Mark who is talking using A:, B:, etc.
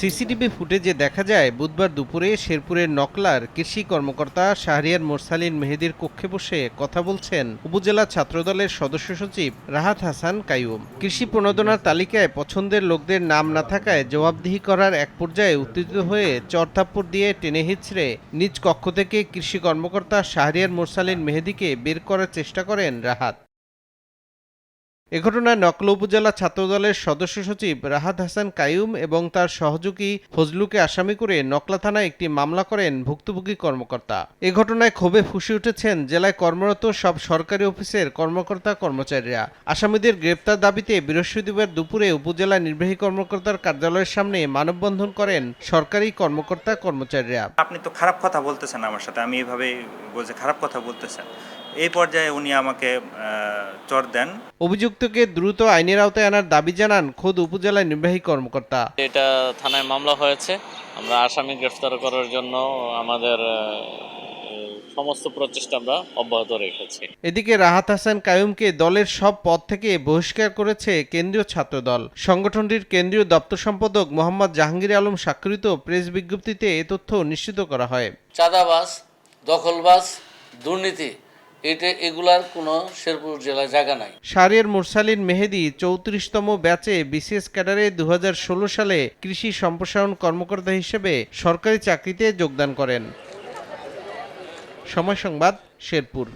A: CCTV ফুটেজে দেখা যায়, বুধবার দুপুরে শেরপুরের নকলার কৃষি কর্মকর্তা শাহরিয়ার মোরসালিন মেহেদির কক্ষে বসে কথা বলছেন উপজেলা ছাত্রদলের সদস্য সচিব রাহাত হাসান কাইয়ুম কৃষি প্রণোদনার তালিকায় পছন্দের লোকদের নাম না থাকায় জবাবদিহি করার এক পর্যায়ে উত্তেজিত হয়ে চরথাপ্পড় দিয়ে টেনে হিচড়ে নিজ কক্ষ থেকে কৃষি কর্মকর্তা শাহরিয়ার মোরসালিন মেহেদিকে বের করার চেষ্টা করেন রাহাত। এ ঘটনায় নকল উপজেলা ছাত্রদলের সদস্য সচিব রাহাত হাসান কাইয়ুম এবং তার সহযোগী ফজলুকে আসামি করে নকলা থানায় একটি মামলা করেন ভুক্তভোগী কর্মকর্তা। এ ঘটনায় ক্ষোভে ফুসে উঠেছেন জেলায় কর্মরত সব সরকারি অফিসের কর্মকর্তা কর্মচারীরা। আসামিদের গ্রেপ্তার দাবিতে বৃহস্পতিবার দুপুরে উপজেলা নির্বাহী কর্মকর্তার কার্যালয়ের সামনে মানববন্ধন করেন সরকারি কর্মকর্তা কর্মচারীরা।
B: আপনি তো খারাপ কথা বলতেছেন আমার সাথে, আমি এভাবে বলছি, খারাপ কথা বলতেছেন। এই পর্যায়ে উনি আমাকে চর দেন।
A: অভিযুক্তকে দ্রুত আইনের আওতায় আনার দাবি জানান খোদ উপজেলা নির্বাহী কর্মকর্তা।
C: এটা থানায় মামলা হয়েছে। আমরা আসামি গ্রেফতার করার জন্য আমাদের সমস্ত প্রচেষ্টা আমরা অব্যাহত রেখেছি।
A: এদিকে রাহাত হাসান কায়ুমকে দলের সব পদ থেকে বহিষ্কার করেছে কেন্দ্রীয় ছাত্র দল সংগঠনটির কেন্দ্রীয় দপ্তর সম্পাদক মোহাম্মদ জাহাঙ্গীর আলম স্বাক্ষরিত প্রেস বিজ্ঞপ্তিতে এ তথ্য নিশ্চিত করা হয়।
D: চাঁদাবাস দখলবাস দুর্নীতি এটা এগুলার কোনো শেরপুর জেলা জায়গা নাই।
A: সারের মুরসালিন মেহেদি চৌত্রিশতম ব্যাচে বিসিএস ক্যাডারে দু হাজার ষোলো সালে কৃষি সম্প্রসারণ কর্মকর্তা হিসেবে সরকারি চাকরিতে যোগদান করেন। সময় সংবাদ, শেরপুর।